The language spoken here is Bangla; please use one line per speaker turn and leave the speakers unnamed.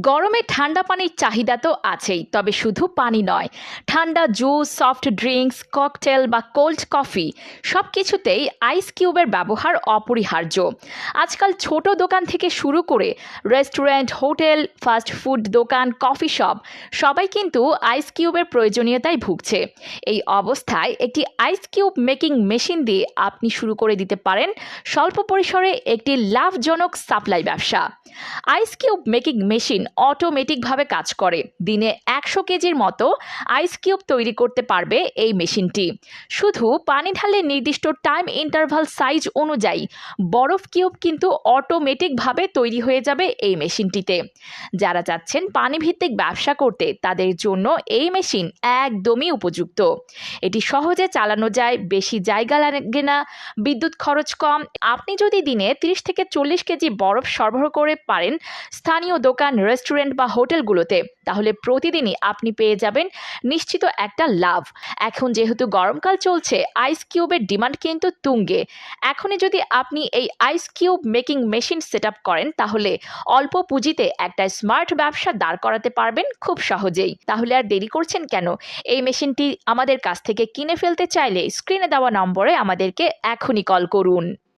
গরমে ঠান্ডা পানির চাহিদা তো আছেই, তবে শুধু পানি নয়। ঠান্ডা জুস, সফট ড্রিঙ্কস, ককটেল বা কোল্ড কফি সব কিছুতেই আইস কিউবের ব্যবহার অপরিহার্য। আজকাল ছোট দোকান থেকে শুরু করে রেস্টুরেন্ট, হোটেল, ফাস্ট ফুড দোকান, কফি শপ সবাই কিন্তু আইস কিউবের প্রয়োজনীয়তায় ভুগছে। এই অবস্থায় একটি আইস কিউব মেকিং মেশিন দিয়ে আপনি শুরু করে দিতে পারেন স্বল্প পরিসরে একটি লাভজনক সাপ্লাই ব্যবসা। আইস কিউব মেকিং মেশিন অটোমেটিকভাবে কাজ করে। দিনে একশো কেজির মতো আইস কিউব তৈরি করতে পারবে এই মেশিনটি। শুধু পানি ঢালে নির্দিষ্ট টাইম ইন্টারভাল সাইজ অনুযায়ী বরফ কিউব কিন্তু অটোমেটিকভাবে তৈরি হয়ে যাবে এই মেশিনটিতে। যারা চাচ্ছেন পানিভিত্তিক ব্যবসা করতে, তাদের জন্য এই মেশিন একদমই উপযুক্ত। এটি সহজে চালানো যায়, বেশি জায়গা লাগে না, বিদ্যুৎ খরচ কম। আপনি যদি দিনে তিরিশ থেকে চল্লিশ কেজি বরফ সরবরাহ করে পারেন, স্থানীয় দোকান রেস্টুরেন্ট বা হোটেলগুলোতে, তাহলে প্রতিদিনই আপনি পেয়ে যাবেন নিশ্চিত একটা লাভ। এখন যেহেতু গরমকাল চলছে আইস কিউবের ডিমান্ড কিন্তু তুঙ্গে। এখনই যদি আপনি এই ice cube making machine set করেন, তাহলে অল্প পুঁজিতে একটা স্মার্ট ব্যবসা দাঁড় করাতে পারবেন খুব সহজেই। তাহলে আর দেরি করছেন কেন? এই মেশিনটি আমাদের কাছ থেকে কিনে ফেলতে চাইলে স্ক্রিনে দেওয়া নম্বরে আমাদেরকে এখনই কল করুন।